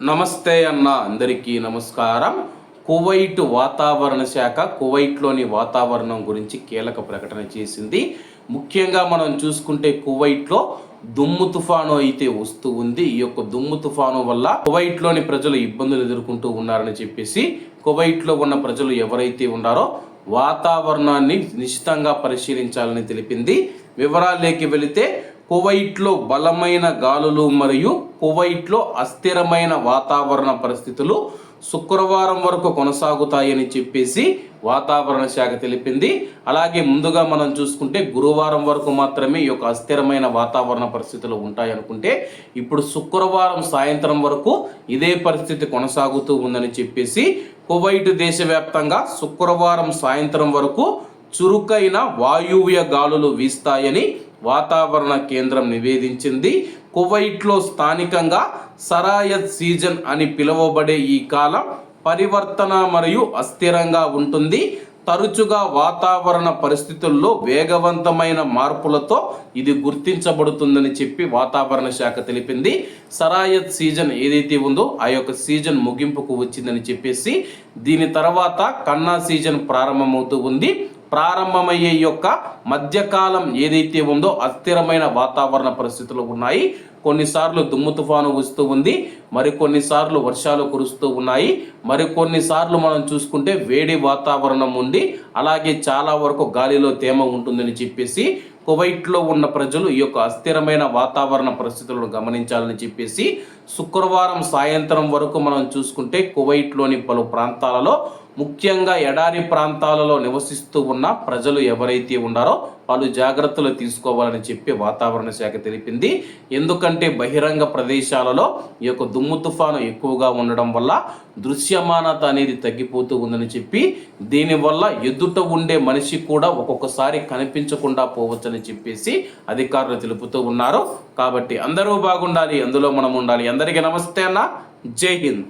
నమస్తే అన్న అందరికీ నమస్కారం. కువైట్ వాతావరణ శాఖ కువైట్లోని వాతావరణం గురించి కీలక ప్రకటన చేసింది. ముఖ్యంగా మనం చూసుకుంటే కువైట్లో దుమ్ము తుఫాను అయితే వస్తూ ఉంది. ఈ యొక్క దుమ్ము తుఫాను వల్ల కువైట్లోని ప్రజలు ఇబ్బందులు ఎదుర్కొంటూ ఉన్నారని చెప్పేసి కువైట్లో ఉన్న ప్రజలు ఎవరైతే ఉన్నారో వాతావరణాన్ని నిశ్చితంగా పరిశీలించాలని తెలిపింది. వివరాల్లోకి వెళితే కువైట్లో బలమైన గాలులు మరియు కువైట్లో అస్థిరమైన వాతావరణ పరిస్థితులు శుక్రవారం వరకు కొనసాగుతాయని చెప్పేసి వాతావరణ శాఖ తెలిపింది. అలాగే ముందుగా మనం చూసుకుంటే గురువారం వరకు మాత్రమే ఈ యొక్క అస్థిరమైన వాతావరణ పరిస్థితులు ఉంటాయనుకుంటే ఇప్పుడు శుక్రవారం సాయంత్రం వరకు ఇదే పరిస్థితి కొనసాగుతూ ఉందని చెప్పేసి కువైట్ దేశవ్యాప్తంగా శుక్రవారం సాయంత్రం వరకు చురుకైన వాయువ్య గాలులు వీస్తాయని వాతావరణ కేంద్రం నివేదించింది. కువైట్లో స్థానికంగా సరాయత్ సీజన్ అని పిలువబడే ఈ కాలం పరివర్తన మరియు అస్థిరంగా ఉంటుంది. తరచుగా వాతావరణ పరిస్థితుల్లో వేగవంతమైన మార్పులతో ఇది గుర్తించబడుతుందని చెప్పి వాతావరణ శాఖ తెలిపింది. సరాయత్ సీజన్ ఏదైతే ఉందో ఆ యొక్క సీజన్ ముగింపుకు వచ్చిందని చెప్పేసి దీని తర్వాత కన్నా సీజన్ ప్రారంభమవుతూ ఉంది. ప్రారంభమయ్యే యొక్క మధ్యకాలం ఏదైతే ఉందో అస్థిరమైన వాతావరణ పరిస్థితులు ఉన్నాయి. కొన్నిసార్లు దుమ్ము తుఫాను వస్తూ ఉంది మరికొన్నిసార్లు వర్షాలు కురుస్తూ ఉన్నాయి. మరికొన్నిసార్లు మనం చూసుకుంటే వేడి వాతావరణం ఉండి అలాగే చాలా వరకు గాలిలో తేమ ఉంటుందని చెప్పేసి కువైట్లో ఉన్న ప్రజలు ఈ యొక్క అస్థిరమైన వాతావరణ పరిస్థితులను గమనించాలని చెప్పేసి శుక్రవారం సాయంత్రం వరకు మనం చూసుకుంటే కువైట్లోని పలు ప్రాంతాలలో ముఖ్యంగా ఎడారి ప్రాంతాలలో నివసిస్తూ ఉన్న ప్రజలు ఎవరైతే ఉన్నారో పలు జాగ్రత్తలు తీసుకోవాలని చెప్పి వాతావరణ శాఖ తెలిపింది. ఎందుకంటే ఎందుకంటే బహిరంగ ప్రదేశాలలో ఈ యొక్క దుమ్ము తుఫాను ఎక్కువగా ఉండడం వల్ల దృశ్యమానత అనేది తగ్గిపోతూ ఉందని చెప్పి దీనివల్ల ఎదుట ఉండే మనిషి కూడా ఒక్కొక్కసారి కనిపించకుండా పోవచ్చని చెప్పేసి అధికారులు తెలుపుతూ ఉన్నారు. కాబట్టి అందరూ బాగుండాలి అందులో మనం ఉండాలి. అందరికీ నమస్తే అన్న. జై హింద్.